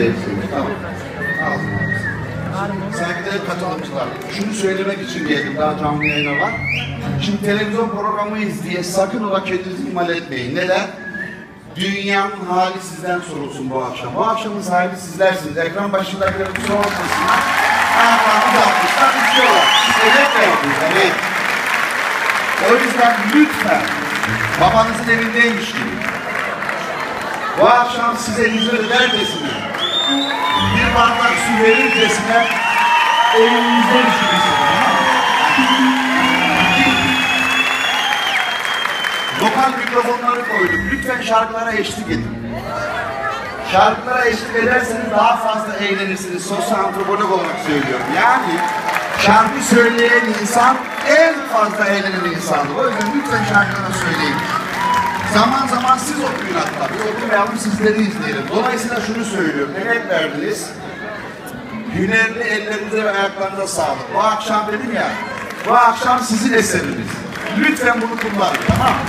hepsini. Tamam. Saygıdeğer katılımcılar, şunu söylemek için geldim daha canlı yayına var. Şimdi televizyon programıyız diye sakın ola kendinizi ihmal etmeyin. Neden? Dünyanın hali sizden sorulsun bu akşam. Bu akşamın sahibi sizlersiniz. Ekran başındakilerin kusura bakmasınlar. Ayaklarını da atmışlar, istiyorlar. Evet verdiniz, evet. O yüzden lütfen babanızın evindeymiş gibi. Bu akşam size hizmet edercesine, bir bardak su verircesine evinizde düşünürsünüz. Lokal mikrofonları koyduk. Lütfen şarkılara eşlik edin. Şarkılara eşlik ederseniz daha fazla eğlenirsiniz. Sosyal antropolog olarak söylüyorum. Yani şarkı söyleyen insan en fazla eğlenen insandır. O yüzden lütfen şarkılara söyleyin. Zaman zaman siz okuyun hatta. Bir okumayalım sizleri izleyelim. Dolayısıyla şunu söylüyorum. Emek verdiniz. Hünerli ellerinize ve ayaklarınıza sağlık. Bu akşam dedim ya, bu akşam sizin eseriniz. Lütfen bunu kullanın, tamam mı?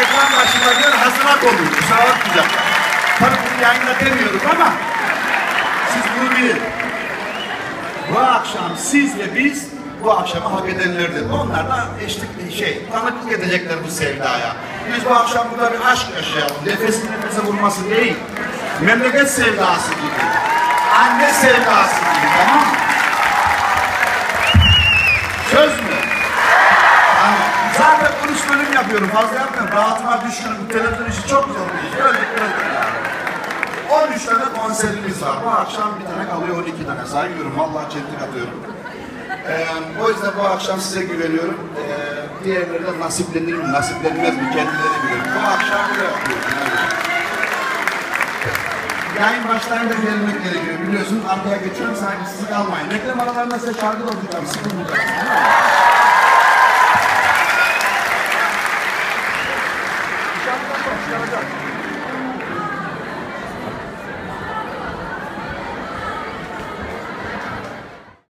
Ekran başındakiler hazıra olun, kusura bakmayacaklar. Tabii bunu yayında demiyoruz ama siz bunu bilin. Bu akşam siz ve biz bu akşamı hak edenlerdir. Onlar da eşlik şey, tanıklık edecekler bu sevdaya. Biz bu akşam burada bir aşk yaşayalım. Nefesin nefese vurması değil. Memleket sevdası gibi. Anne sevdası gibi tamam mı? Söz mü? Tamam. Zaten 13 bölüm yapıyorum. Fazla yapmıyorum. Rahatıma düşkünüm. Bu televizyon işi çok zor bir iş. Öldük öldük yani. 13 tane konserimiz var. Bu akşam bir tane kalıyor 12 tane. Saymıyorum. Vallahi çentik atıyorum. Ee, o yüzden bu akşam size güveniyorum. Ee, diğerleri de nasiplenir mi, nasiplenmez mi kendileri bilir. Bu akşam böyle yapıyorum. Yani. Yayın başlarında gelmek gerekiyor. Biliyorsun arkaya geçiyorum saygısızlık almayın. Reklam aralarında size şarkı da okuyacağım. Değil mi? Çıkaracak.